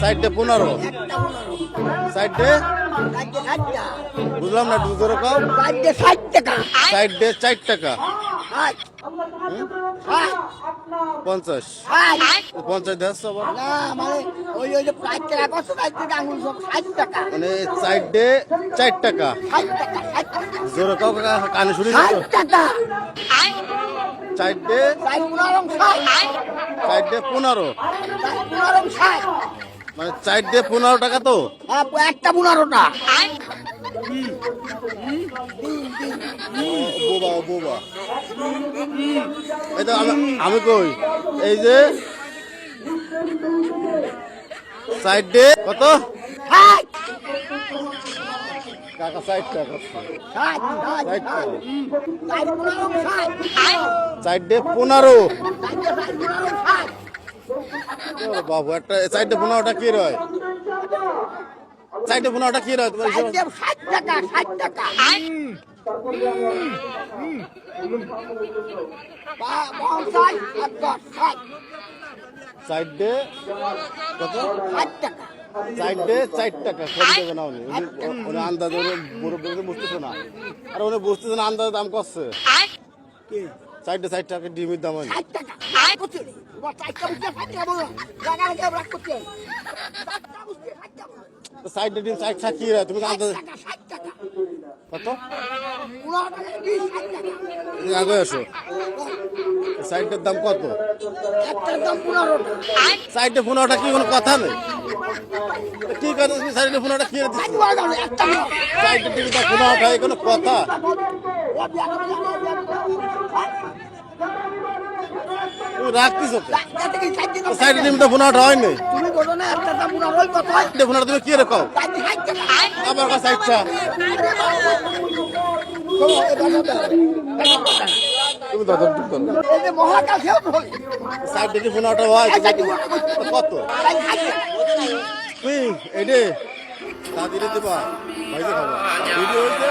সাইডে পনেরো। সাইডে? বুঝলাম ষাট টাকা চার টাকা। পঞ্চাশ। পঞ্চাশ দেড় আবার? না মানে চার টাকা। কানে শুনি সাইডে? পনেরো পনেরো। মানে সাইডে পনেরো টাকা তো? একটা পনেরোটা। ও, বোবা বোবা। এই তো আমি আমি কই? এই যে সাইডে কত? টাকা। সাইড টাকা। পনেরো সাইডে পনেরো চারটে চার পনেরো। বাবু একটা সাইডে পনেরোটা কি রয় সাইডে পনেরোটা কি রয় তোমার ষাট টাকা ষাট সাইডে কত ষাট। টাকা সাইডে চার টাকা কম দেবে না উনি। উনি- আন্দাজ পুরো বুঝতেছে না। আর উনি বুঝতেছে না আন্দাজ দাম করছে সাইডে ষাট টাকা ডিমের দাম হয়। করছে রে। তুমি কত? আগে আসো। সাইডের দাম কত? সাইডে পনেরোটা কি কোনো কথা নেই? ঠিক আছে তুমি সাইডে পনেরোটা দিচ্ছি। সাইডে পনেরোটা কোনো কথা। বিয়া করো। তুমি তো। সাইডে টিভিটা পনেরোটা হয়নি। তুমি বলো না একটা সাইডে কি রেখো টাকা কাছে। তুমি দাদা ঠিক করো এই যে মহাকাল সেও বলে। সাইডে হয়? সাইডে কত? এই দাদিরে দেবা। ভাইজে খাব ভিডিও হয়েছে?